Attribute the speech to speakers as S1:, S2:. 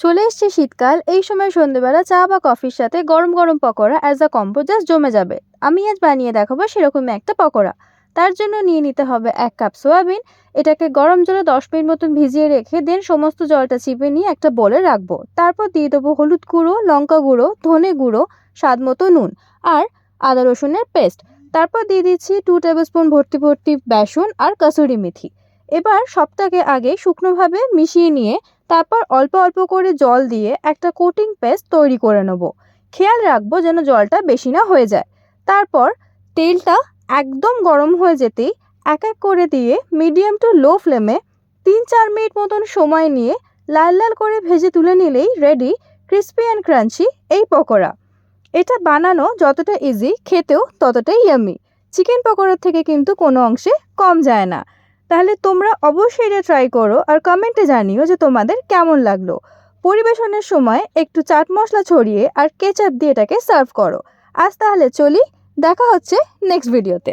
S1: চলে এসছে শীতকাল, এই সময় সন্ধ্যেবেলা চা বা কফির সাথে গরম গরম pakora as a combo just জমে যাবে। আমি আজ বানিয়ে দেখাবো সেরকমই একটা পকোড়া। তার জন্য নিয়ে নিতে হবে এক কাপ সোয়াবিন, এটাকে গরম জলে দশ মিনিট মতন ভিজিয়ে রেখে দেন সমস্ত জলটা চিপে নিয়ে একটা বলে রাখব। তারপর দিয়ে দেবো হলুদ গুঁড়ো, লঙ্কা গুঁড়ো, ধনে গুঁড়ো, স্বাদ মতো নুন আর আদা রসুনের পেস্ট। তারপর দিয়ে দিচ্ছি টু টেবিল স্পুন ভর্তি ভর্তি বেসন আর কাসুরি মেথি। এবার সবটাকে আগে শুকনোভাবে মিশিয়ে নিয়ে তারপর অল্প অল্প করে জল দিয়ে একটা কোটিং পেস্ট তৈরি করে নেব। খেয়াল রাখব যেন জলটা বেশি না হয়ে যায়। তারপর তেলটা একদম গরম হয়ে যেতেই এক এক করে দিয়ে মিডিয়াম টু লো ফ্লেমে তিন চার মিনিট মতন সময় নিয়ে লাল লাল করে ভেজে তুলে নিলেই রেডি ক্রিস্পি অ্যান্ড ক্রাঞ্চি এই পকোড়া। এটা বানানো যতটা ইজি খেতেও ততটাই ইয়ামি চিকেন পকোড়ার থেকে কিন্তু কোনো অংশে কম যায় না। তাহলে তোমরা অবশ্যই এটা ট্রাই করো আর কমেন্টে জানিও যে তোমাদের কেমন লাগল। পরিবেশনের সময় একটু চাট মশলা ছড়িয়ে আর কেচাপ দিয়ে এটাকে সার্ভ করো। আজ তাহলে চলি, দেখা হচ্ছে নেক্সট ভিডিওতে